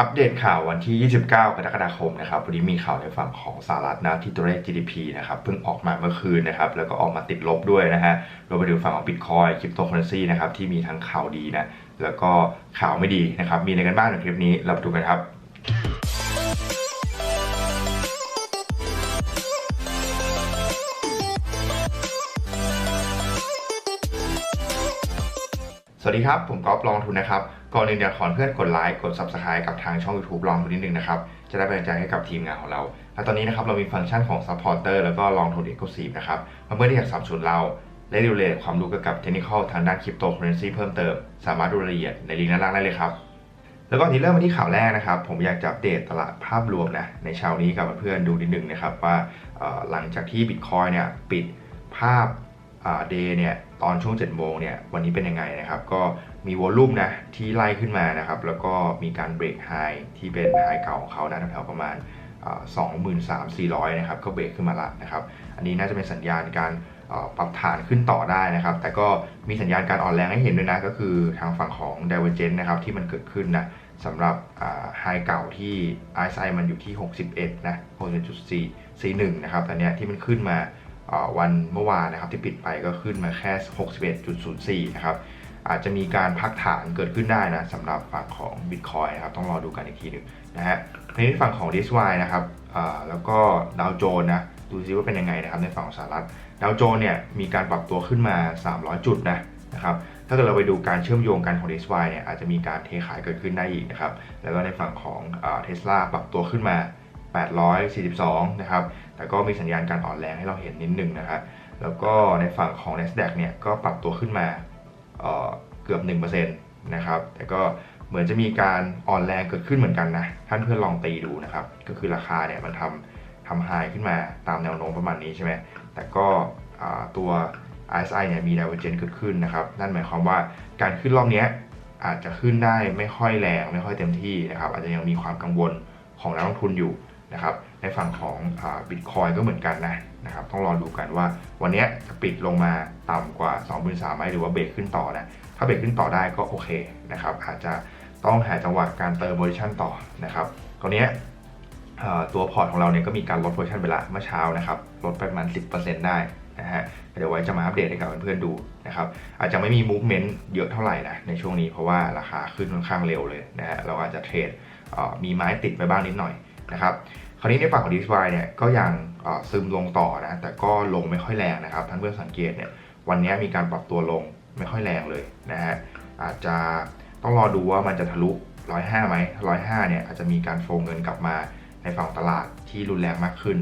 อัปเดตข่าววันที่ 29 กรกฎาคมนะครับ วันนี้มีข่าวในฝั่งของสหรัฐนะที่ตัวเลข GDP นะครับเพิ่งออกมาเมื่อคืนนะครับ แล้วก็ออกมาติดลบด้วยนะฮะ รวมไปถึงฝั่งของ Bitcoin คริปโตเคอเรนซีนะครับ ที่มีทั้งข่าวดีนะ แล้วก็ข่าวไม่ดีนะครับ มีอะไรกันบ้างในคลิปนี้ เราไปดูกันครับ สวัสดีครับ ผมก๊อฟลองทุนนะครับ ก่อนอื่นเดี๋ยวขอเพื่อนกดไลค์ กด Subscribe กับทางช่อง YouTube ลองทุนนิดนึงนะครับ จะได้เป็นกำลังใจให้กับทีมงานของเรา และตอนนี้นะครับเรามีฟังก์ชันของ Supporter แล้วก็ลองทุน Exclusive นะครับเพื่อนที่อยากสนับสนุนเรา และดูเลยความรู้เกี่ยวกับเทคนิคทางด้านคริปโตเคอเรนซีเพิ่มเติม สามารถดูรายละเอียดในลิงก์ด้านล่างได้เลยครับ แล้วก็ที่เริ่มมาที่ข่าวแรกนะครับ ผมอยากจะอัปเดตตลาดภาพรวมนะในเช้านี้กับเพื่อนดูนิดนึงนะครับว่าหลังจากที่ Bitcoin เนี่ยปิดภาพเดย์เนี่ย ตอนช่วง7โมงเนี่ยวันนี้เป็นยังไงนะครับ ก็มีวอลลุ่มนะที่ไล่ขึ้นมานะครับ แล้วก็มีการเบรกไฮที่เป็นไฮเก่าของเขานะแถวๆประมาณสองหมื่นสามสี่ร้อยนะครับ ก็เบรกขึ้นมาละนะครับ อันนี้น่าจะเป็นสัญญาณการปรับฐานขึ้นต่อได้นะครับ แต่ก็มีสัญญาณการอ่อนแรงให้เห็นด้วยนะ ก็คือทางฝั่งของ d i v e r g e n c นะครับที่มันเกิดขึ้นนะสำหรับไฮเก่าที่ RSI มันอยู่ที่ 61 นะ 61.4 41 นะครับต่เนี้ที่มันขึ้นมา วันเมื่อวานนะครับที่ปิดไปก็ขึ้นมาแค่ 61.04 นะครับ อาจจะมีการพักฐานเกิดขึ้นได้นะสำหรับฝั่งของ Bitcoin นะครับ ต้องรอดูกันอีกทีหนึ่งนะฮะในฝั่งของ DXY นะครับแล้วก็ดาวโจนนะดูซิว่าเป็นยังไงนะครับในฝั่งของสหรัฐดาวโจนเนี่ยมีการปรับตัวขึ้นมา 300 จุดนะนะครับถ้าเกิดเราไปดูการเชื่อมโยงกันของ DXY เนี่ยอาจจะมีการเทขายเกิดขึ้นได้อีกนะครับแล้วก็ในฝั่งของเทสลาปรับตัวขึ้นมา 842 นะครับ แต่ก็มีสัญญาณการอ่อนแรงให้เราเห็นนิดนึงนะครับ แล้วก็ในฝั่งของ NASDAQ เนี่ยก็ปรับตัวขึ้นมาเเกือบ 1%นะครับ แต่ก็เหมือนจะมีการอ่อนแรงเกิดขึ้นเหมือนกันนะ ท่านเพื่อนลองตีดูนะครับ ก็คือราคาเนี่ยมันทำทำไฮขึ้นมาตามแนวโน้มประมาณนี้ใช่ไหม แต่ก็ตัว RSI เนี่ยมี divergence เกิดขึ้นนะครับ นั่นหมายความว่าการขึ้นรอบนี้อาจจะขึ้นได้ไม่ค่อยแรงไม่ค่อยเต็มที่นะครับ อาจจะยังมีความกังวลของนักลงทุนอยู่ นะครับในฝั่งของบิตคอยก็เหมือนกันนะนะครับต้องรอดูกันว่าวันนี้จะปิดลงมาต่ำกว่า 23,000ไหมหรือว่าเบรกขึ้นต่อนะถ้าเบรกขึ้นต่อได้ก็โอเคนะครับอาจจะต้องหาจังหวะการเติมโพซิชันต่อนะครับตอนนี้ตัวพอร์ตของเราเนี่ยก็มีการลดโพซิชันไปละเมื่อเช้านะครับลดไปประมาณ 10%ได้นะฮะเดี๋ยวไว้จะมาอัปเดตให้กับเพื่อนๆดูนะครับอาจจะไม่มีมูฟเมนต์เยอะเท่าไหร่นะในช่วงนี้เพราะว่าราคาขึ้นค่อนข้างเร็วเลยนะฮะเราอาจจะเทรดมีไม้ติดไปบ้างนิดหน่อยนะครับ ราวนี้ในฝั่งของ DXY เนี่ยก็ยังซึมลงต่อนะ แต่ก็ลงไม่ค่อยแรงนะครับท่านเพื่อนสังเกตเนี่ยวันนี้มีการปรับตัวลงไม่ค่อยแรงเลยนะฮะอาจจะต้องรอดูว่ามันจะทะลุ105ไหม105เนี่ยอาจจะมีการโฟงเงินกลับมาในฝั่งตลาดที่รุนแรงมากขึ้น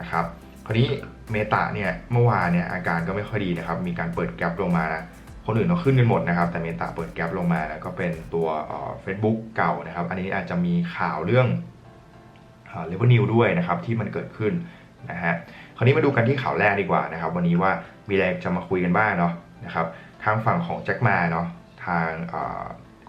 นะครับคราวนี้เมตาเนี่ยเมื่อวานเนี่ยอาการก็ไม่ค่อยดีนะครับ มีการเปิดแกลบลงมานะคนอื่นเราขึ้นกันหมดนะครับ แต่เมตาเปิดแกลบลงมานะก็เป็นตัวเฟซบุ๊กเก่านะครับ อันนี้อาจจะมีข่าวเรื่อง เลเวอร์นิวด้วยนะครับที่มันเกิดขึ้นนะฮะคราวนี้มาดูกันที่ข่าวแรกดีกว่านะครับ วันนี้ว่ามีอะไรจะมาคุยกันบ้างเนาะนะครับทางฝั่งของแจ็คมาเนาะทาง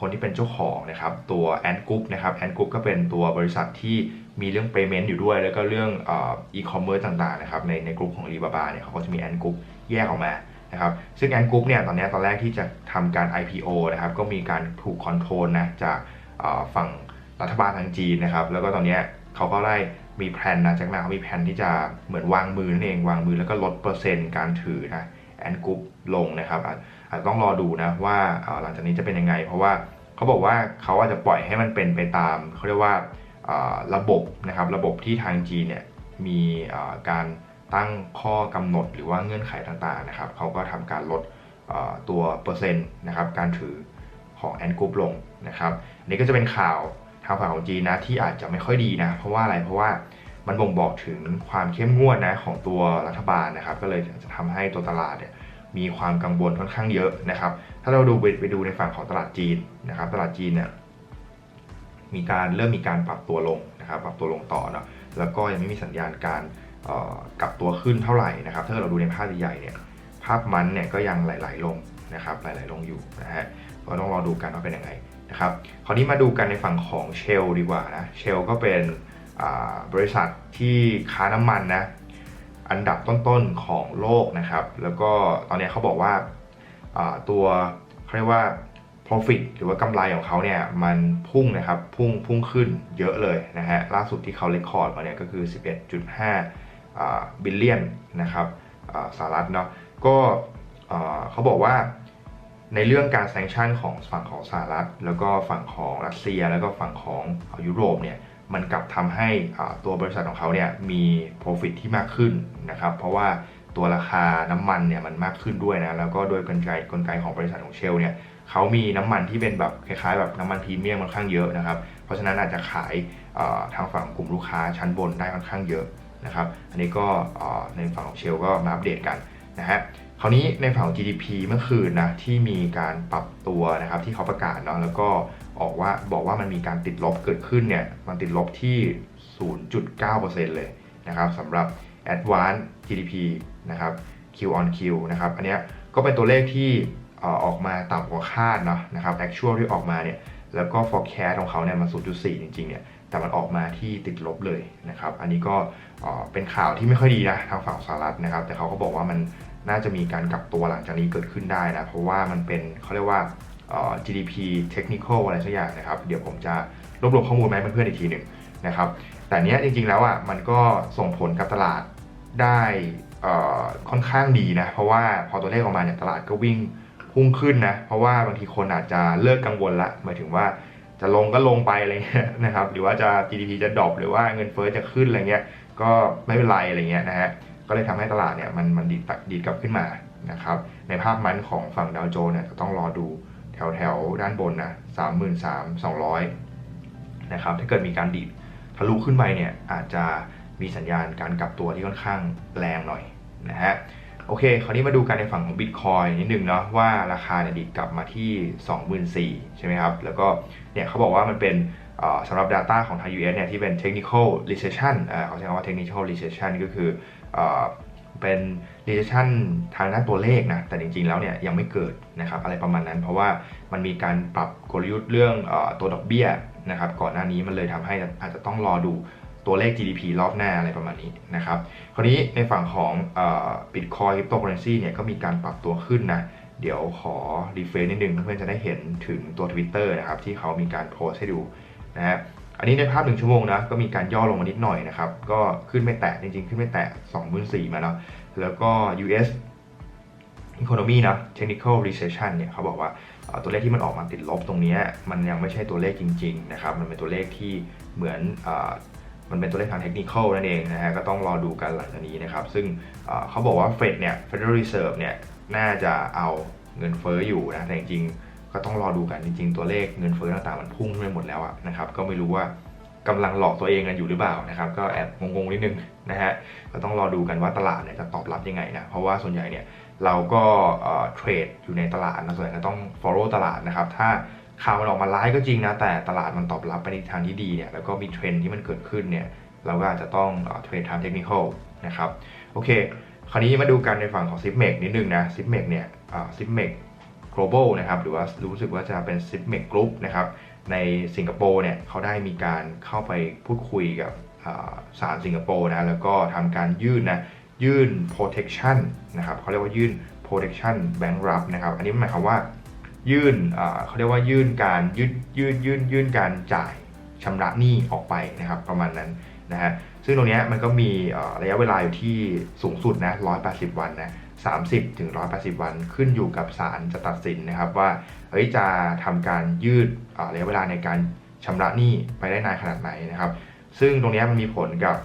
คนที่เป็นเจ้าของนะครับตัวแอนกุ๊ปนะครับแอนกุ๊ปก็เป็นตัวบริษัทที่มีเรื่อง payment อยู่ด้วย แล้วก็เรื่องอีคอมเมิร์ซต่างๆนะครับในในกลุ่มของ Alibaba เนี่ยเขาก็จะมีแอนกุ๊ปแยกออกมานะครับซึ่งแอนกุ๊ปเนี่ยตอนนี้ตอนแรกที่จะทำการ IPO นะครับก็มีการถูกคอนโทรลนะจากฝั่งรัฐบาลทางจีนนะครับแล้วก็ตอนนี้ เขาก็ได้มีแผนนะจากมาเขามีแผนที่จะเหมือนวางมือนั่นเองวางมือแล้วก็ลดเปอร์เซ็นต์การถือนะแอนกุ๊ปลงนะครับอาจจะต้องรอดูนะว่าหลังจากนี้จะเป็นยังไง เพราะว่าเขาบอกว่าเขาอาจจะปล่อยให้มันเป็นไปตามเขาเรียกว่าระบบนะครับระบบที่ทางจีนเนี่ยมีการตั้งข้อกำหนดหรือว่าเงื่อนไขต่างๆนะครับเขาก็ทำการลดตัวเปอร์เซ็นต์นะครับการถือของแอนกุ๊ปลงนะครับนี่ก็จะเป็นข่าว ทางฝั่งของจีนนะที่อาจจะไม่ค่อยดีนะ เพราะว่าอะไรเพราะว่ามันบ่งบอกถึงความเข้มงวดนะของตัวรัฐบาลนะครับ ก็เลยจะทำให้ตัวตลาดเนี่ยมีความกังวลค่อนข้างเยอะนะครับ ถ้าเราดูไปดูในฝั่งของตลาดจีนนะครับ ตลาดจีนเนี่ยมีการเริ่มมีการปรับตัวลงนะครับ ปรับตัวลงต่อเนาะแล้วก็ยังไม่มีสัญญาณการกลับตัวขึ้นเท่าไหร่นะครับ ถ้าเราดูในภาพใหญ่เนี่ยภาพมันเนี่ยก็ยังไหลๆลงนะครับไหลๆลงอยู่นะฮะก็ต้องรอดูกันว่าเป็นยังไง นะครับคราวนี้มาดูกันในฝั่งของเชลดีกว่านะเชลก็เป็นบริษัทที่ค้าน้ำมันนะอันดับต้นๆของโลกนะครับ แล้วก็ตอนนี้เขาบอกว่าตัวเขาเรียกว่า profit หรือว่ากำไรของเขาเนี่ยมันพุ่งนะครับพุ่งพุ่งขึ้นเยอะเลยนะฮะล่าสุดที่เขาเลคคอร์ดมาเนี่ยก็คือ 11.5บิลเลียนนะครับสหรัฐเนาะก็เขาบอกว่า ในเรื่องการแซงชั่นของฝั่งของสหรัฐ แล้วก็ฝั่งของรัสเซีย แล้วก็ฝั่งของยุโรปเนี่ยมันกลับทำให้ตัวบริษัทของเขาเนี่ยมี profit ที่มากขึ้นนะครับ เพราะว่าตัวราคาน้ำมันเนี่ยมันมากขึ้นด้วยนะ แล้วก็โดยกลไกกลไกของบริษัทของเชลเนี่ยเขามีน้ำมันที่เป็นแบบคล้ายๆแบบน้ำมันพรีเมียมค่อนข้างเยอะนะครับ เพราะฉะนั้นอาจจะขายทางฝั่งกลุ่มลูกค้าชั้นบนได้ค่อนข้างเยอะนะครับ อันนี้ก็ในฝั่งของเชลก็มาอัปเดตกันนะฮะ คราวนี้ในฝั่ง GDP เมื่อคืนนะที่มีการปรับตัวนะครับที่เขาประกาศเนาะแล้วก็ออกว่าบอกว่ามันมีการติดลบเกิดขึ้นเนี่ยมันติดลบที่ 0.9%เลยนะครับสำหรับ Advanced GDP นะครับ Q on Q นะครับอันเนี้ยก็เป็นตัวเลขที่อออกมาต่ำกว่าคาดเนาะนะครับ actual ที่ออกมาเนี่ยแล้วก็ forecast ของเขาเนี่ยมัน 0.4 จริงๆเนี่ยแต่มันออกมาที่ติดลบเลยนะครับ อันนี้ก็เป็นข่าวที่ไม่ค่อยดีนะทางฝั่งสหรัฐนะครับ แต่เขาก็บอกว่ามัน น่าจะมีการกลับตัวหลังจากนี้เกิดขึ้นได้นะ เพราะว่ามันเป็นเขาเรียกว่า GDP technical อะไรสักอย่างนะครับ เดี๋ยวผมจะรวบรวมข้อมูลมาให้เพื่อนๆอีกทีหนึ่งนะครับ แต่เนี้ยจริงๆแล้วอะมันก็ส่งผลกับตลาดได้ค่อนข้างดีนะ เพราะว่าพอตัวเลขออกมาเนี่ยตลาดก็วิ่งพุ่งขึ้นนะ เพราะว่าบางทีคนอาจจะเลิกกังวลละหมายถึงว่าจะลงก็ลงไปอะไรเงี้ยนะครับ หรือว่าจะ GDP จะดรอปหรือว่าเงินเฟ้อจะขึ้นอะไรเงี้ย ก็ไม่เป็นไรอะไรเงี้ยนะฮะ ก็เลยทำให้ตลาดเนี่ยมันมันดีดดีดกลับขึ้นมานะครับในภาพมันของฝั่งดาวโจนส์เนี่ยจะต้องรอดูแถวแถวด้านบนนะสามหมื่นสามสองร้อยนะครับถ้าเกิดมีการดีดทะลุขึ้นไปเนี่ยอาจจะมีสัญญาณการกลับตัวที่ค่อนข้างแรงหน่อยนะฮะโอเค คราวนี้มาดูกันในฝั่งของ Bitcoin นิดนึงเนาะว่าราคาเนี่ยดีดกลับมาที่ 24,000 ใช่ไหมครับ แล้วก็เนี่ยเขาบอกว่ามันเป็นสำหรับ Data ของทาง US เนี่ยที่เป็น Technical Recession เอ่อเขาใช้คำว่า Technical Recession ก็คือ เป็น recession ทางด้านตัวเลขนะ แต่จริงๆ แล้วเนี่ยยังไม่เกิดนะครับอะไรประมาณนั้น เพราะว่ามันมีการปรับกลยุทธ์เรื่องอตัวดอกเบี้ยนะครับ ก่อนหน้านี้มันเลยทำให้อาจจะต้องรอดูตัวเลข GDP รอบหน้าอะไรประมาณนี้นะครับ คราวนี้ในฝั่งของบิตคอยคริปโตเคอเรนซีเนี่ยก็มีการปรับตัวขึ้นนะ เดี๋ยวขอรีเฟรชนิดนึงเพื่อนๆจะได้เห็นถึงตัว Twitter นะครับที่เขามีการโพสให้ดูนะฮะ อันนี้ในภาพหนึ่งชั่วโมงนะก็มีการย่อลงมานิดหน่อยนะครับ ก็ขึ้นไม่แตะจริงๆ ขึ้นไม่แตะ24,000มาเนาะแล้วก็ US Economy นะ Technical Recession เนี่ยเขาบอกว่าตัวเลขที่มันออกมาติดลบตรงนี้มันยังไม่ใช่ตัวเลขจริงๆนะครับ มันเป็นตัวเลขที่เหมือนอมันเป็นตัวเลขทางเทคนิคนั่นเองนะฮะก็ต้องรอดูกันหลังจากนี้นะครับ ซึ่งเขาบอกว่าเฟดเนี่ย Federal Reserve เนี่ยน่าจะเอาเงินเฟ้ออยู่นะแต่จริงๆ ก็ต้องรอดูกันจริงๆ ตัวเลขเงินเฟ้อต่างๆมันพุ่งไปหมดแล้วอะนะครับ ก็ไม่รู้ว่ากำลังหลอกตัวเองกันอยู่หรือเปล่านะครับ ก็แอบงงๆนิดนึงนะฮะก็ต้องรอดูกันว่าตลาดเนี่ยจะตอบรับยังไงนะเพราะว่าส่วนใหญ่เนี่ยเราก็เทรดอยู่ในตลาดนะส่วนใหญ่ก็ต้อง follow ตลาดนะครับ ถ้าข่าวมันออกมาร้ายก็จริงนะแต่ตลาดมันตอบรับไปในทางที่ดีเนี่ยแล้วก็มีเทรนด์ที่มันเกิดขึ้นเนี่ยเราก็อาจจะต้องเทรดทางเทคนิคนะครับโอเค คราวนี้มาดูกันในฝั่งของ s i p m e x นิดนึงนะ s i p m e x เนี่ย s i p m e x global นะครับหรือว่ารู้สึกว่าจะเป็น s i p m e x group นะครับในสิงคโปร์เนี่ยเขาได้มีการเข้าไปพูดคุยกับศาลสิงคโปร์นะแล้วก็ทำการยื่นนะยื่น protection นะครับเขาเรียกว่ายื่น protection bankrupt นะครับอันนี้หมายความว่ายื่นเขาเรียกว่ายื่นการยื่นยื่นยื่นยื่นการจ่ายชำระหนี้ออกไปนะครับประมาณนั้นนะฮะซึ่งตรงนี้มันก็มีระยะเวลาอยู่ที่สูงสุดนะ180 วันนะ 30ถึง180 วันขึ้นอยู่กับศาลจะตัดสินนะครับว่าเฮ้ยจะทำการยืดระยะเวลาในการชำระหนี้ไปได้นานขนาดไหนนะครับ ซึ่งตรงนี้มันมีผลกับ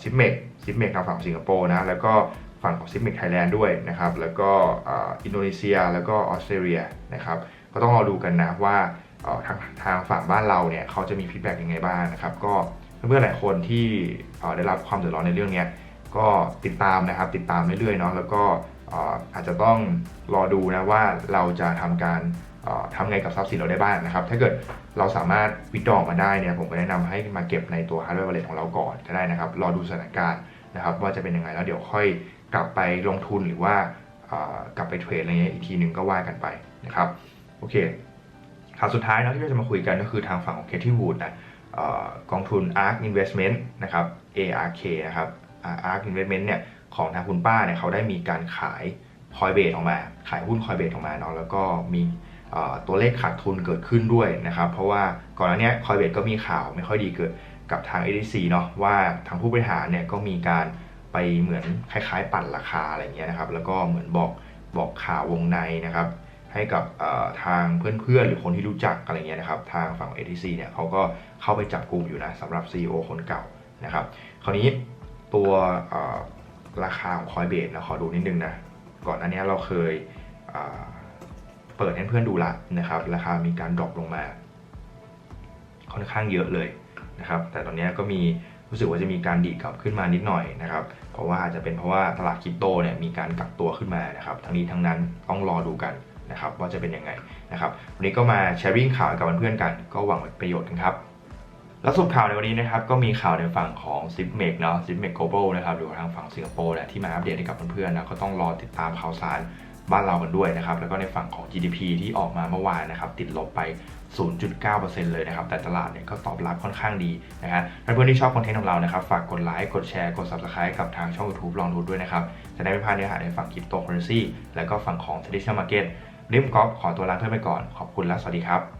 ซิปเมกซิปเมกทางฝั่งสิงคโปร์นะแล้วก็ฝั่งของซิปเมกไทยแลนด์ด้วยนะครับแล้วก็อินโดนีเซียแล้วก็ออสเตรเลียนะครับก็ต้องรอดูกันนะว่าทางทางฝั่งบ้านเราเนี่ยเขาจะมีฟีดแบ็กยังไงบ้างนะครับก็เพื่อนๆหลายคนที่ได้รับความเดือดร้อนในเรื่องนี้ก็ติดตามนะครับติดตามเรื่อยๆเนาะแล้วก็ อาจจะต้องรอดูนะว่าเราจะทำการทำไงกับทรัพย์สินเราได้บ้างนะครับ ถ้าเกิดเราสามารถวิดดอมาได้เนี่ยผมก็แนะนำให้มาเก็บในตัว hardware wallet ของเราก่อนก็ได้นะครับ รอดูสถานการณ์นะครับ ว่าจะเป็นยังไงแล้วเดี๋ยวค่อยกลับไปลงทุนหรือว่ากลับไปเทรดอะไรเงี้ยอีกทีหนึ่งก็ว่ากันไปนะครับโอเคข่าวสุดท้ายนะที่เราจะมาคุยกันก็คือทางฝั่งของ k a t i e Wood นะกองทุน ARK Investment นะครับ ARK นะครับ ARK Investment เนี่ย ของทางคุณป้าเนี่ยเขาได้มีการขาย Coinbase ออกมา ขายหุ้น Coinbase ออกมาเนาะแล้วก็มีตัวเลขขาดทุนเกิดขึ้นด้วยนะครับ เพราะว่าก่อนหน้านี้คอยเบทก็มีข่าวไม่ค่อยดีเกิดกับทาง ADC เนาะว่าทางผู้บริหารเนี่ยก็มีการไปเหมือนคล้ายๆ ปั่นราคาอะไรเงี้ยนะครับ แล้วก็เหมือนบอกบอกข่าววงในนะครับ ให้กับทางเพื่อนๆ หรือคนที่รู้จักอะไรเงี้ยนะครับ ทางฝั่ง ATC เนี่ยเขาก็เข้าไปจับกลุ่มอยู่นะสำหรับ CEO คนเก่านะครับ คราวนี้ตัว ราคาของ Coinbase นะขอดูนิดนึงนะ ก่อนอันนี้เราเคยเปิดให้เพื่อนดูละนะครับ ราคามีการดรอปลงมา ค่อนข้างเยอะเลยนะครับ แต่ตอนนี้ก็มีรู้สึกว่าจะมีการดีกลับขึ้นมานิดหน่อยนะครับ เพราะว่าอาจจะเป็นเพราะว่าตลาดคริปโตเนี่ยมีการกลับตัวขึ้นมานะครับ ทั้งนี้ทั้งนั้นต้องรอดูกันนะครับว่าจะเป็นยังไงนะครับ วันนี้ก็มาแชร์ริ่งข่าวกับเพื่อนๆกัน ก็หวังเป็นประโยชน์กันครับ แล้วสรุปข่าวในวันนี้นะครับก็มีข่าวในฝั่งของ z i p m e c เนาะ z i p m e c Global นะครับหรือทางฝั่งสิงคโปร์แหละที่มาอัปเดตให้กับเพื่อนๆนะก็ต้องรอติดตามข่าวสารบ้านเรากันด้วยนะครับแล้วก็ในฝั่งของ GDP ที่ออกมาเมื่อวานนะครับติดลบไป 0.9%เลยนะครับแต่ตลาดเนี่ยก็ตอบรับค่อนข้างดีนะฮะเพื่อนๆที่ชอบคอนเทนต์ของเรานะครับฝากกดไลค์กดแชร์กด Subscribe กับทางช่อง YouTube ลองดูด้วยนะครับจะได้ไม่พลาดเนื้อหาในฝั่ง Cryptocurrency แล้วก็ฝั่งของ Traditional Market ริมกอล์ฟขอตัวลาเพื่อนไปก่อนขอบคุณและสวัสดีครับ